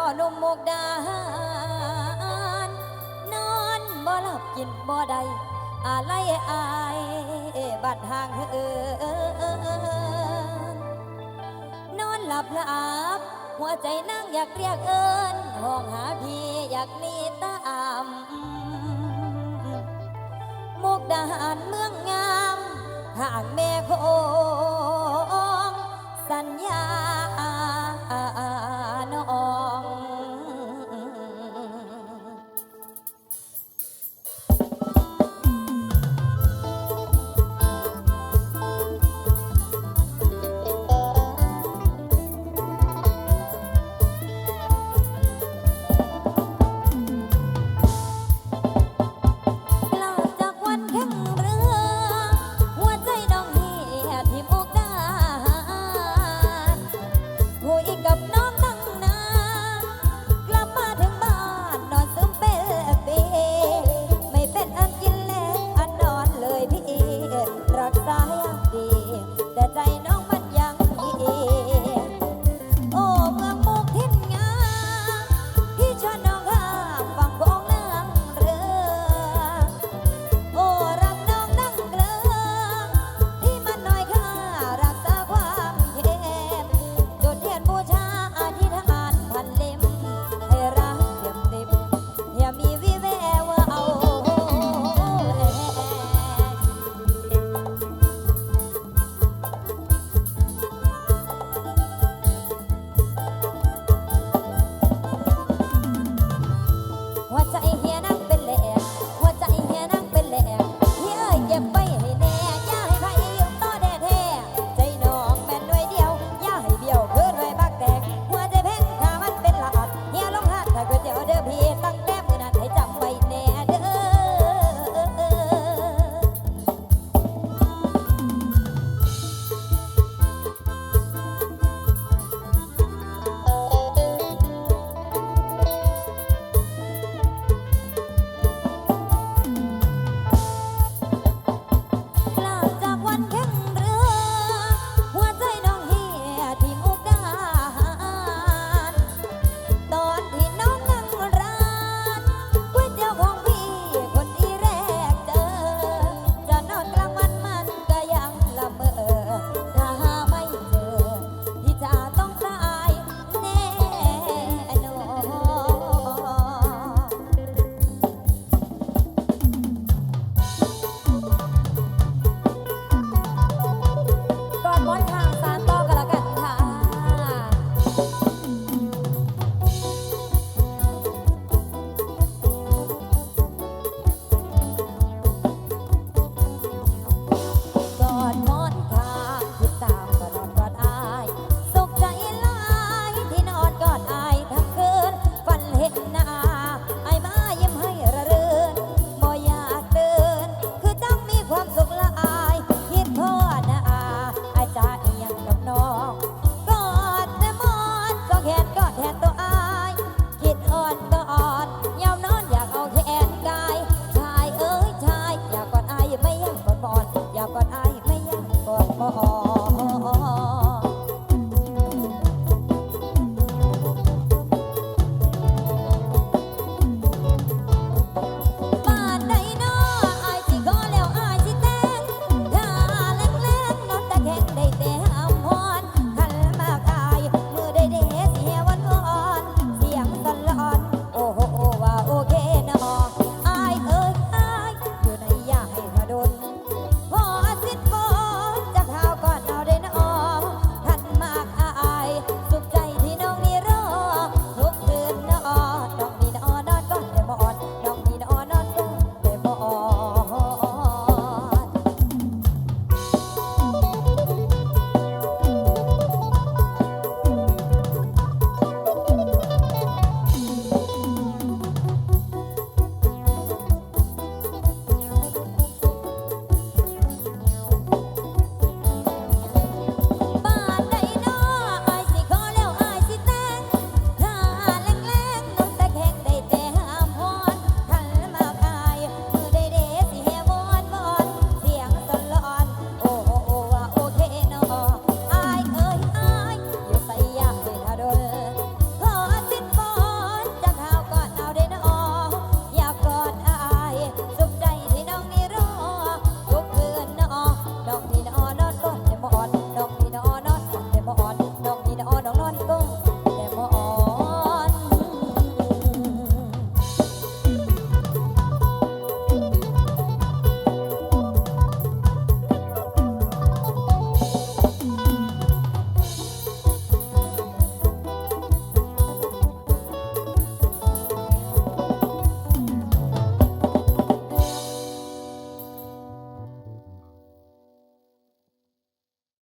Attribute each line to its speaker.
Speaker 1: พ่อนุ่มมกดานนอนบ่หลับกินบ่ได้อะไรไอายบัดห่างเออนอนหลับหลับหัวใจนั่งอยากเรียกเอิญห้องหาพี่อยากมีตาอ่ำมกดาหาเมืองงามห่างแม่โค